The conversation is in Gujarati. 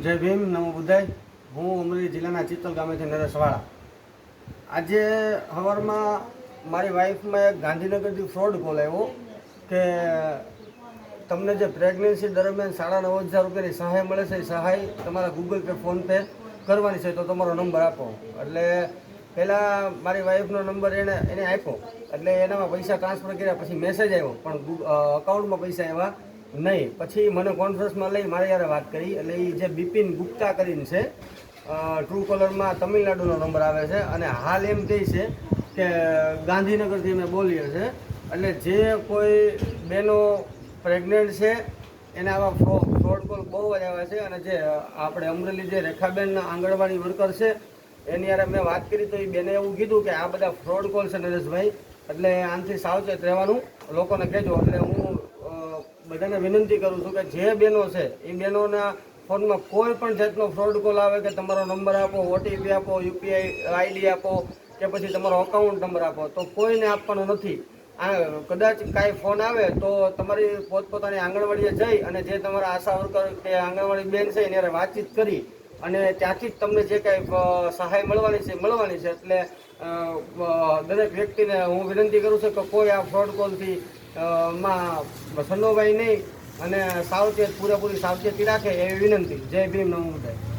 જય ભીમ, નમો બુદ્ધાય. હું અમરેલી જિલ્લાના ચિત્તલ ગામેથી નરેશવાળા આજે સવારમાં મારી વાઈફમાં એક ગાંધીનગરથી ફ્રોડ કોલ આવ્યો કે તમને જે પ્રેગ્નન્સી દરમિયાન સાડા નવ હજાર રૂપિયાની સહાય મળે છે, એ સહાય તમારા ગૂગલ પે ફોન પે કરવાની છે, તો તમારો નંબર આપો. એટલે પહેલાં મારી વાઈફનો નંબર એને એને આપ્યો. એટલે એનામાં પૈસા ટ્રાન્સફર કર્યા, પછી મેસેજ આવ્યો. પણ અકાઉન્ટમાં પૈસા આવ્યા. નહીં, પછી મને કોન્ફરન્સમાં લઈ, મારે યારે વાત કરી. એટલે એ જે બિપિન ગુપ્તા કરીને છે ટ્રુ કોલરમાં તમિલનાડુનો નંબર આવે છે. અને હાલ એમ કહે છે કે ગાંધીનગરથી અમે બોલીએ છે એટલે જે કોઈ બહેનો પ્રેગ્નન્ટ છે, એને આવા ફ્રોડ કોલ બહુ જ આવ્યા છે. અને જે આપણે અમરેલી જે રેખાબેન આંગણવાડી વર્કર છે, એની યારે મેં વાત કરી તો એ બેને એવું કીધું કે આ બધા ફ્રોડ કોલ છે નરેશભાઈ. એટલે આનાથી સાવચેત રહેવાનું. લોકોને કહેજો. એટલે હું બધાને વિનંતી કરું છું કે જે બહેનો છે, એ બહેનોના ફોનમાં કોઈ પણ જાતનો ફ્રોડ કોલ આવે કે તમારો નંબર આપો ઓટીપી આપો યુપીઆઈ આઈડી આપો કે પછી તમારો અકાઉન્ટ નંબર આપો, તો કોઈને આપવાનો નથી. આ કદાચ કાંઈ ફોન આવે તો તમારી પોતપોતાની આંગણવાડીએ જઈ અને જે તમારા આશા વર્કર કે આંગણવાડી બેન છે એને વાતચીત કરી અને ત્યાંથી જ તમને જે કાંઈ સહાય મળવાની છે મળવાની છે. એટલે દરેક વ્યક્તિને હું વિનંતી કરું છું કે કોઈ આ ફ્રોડ કોલથી માં સન્નોભાઈ નહીં અને સાવચેત પૂરેપૂરી સાવચેતી રાખે એવી વિનંતી. જય ભીમ નમો બુદ્ધાય.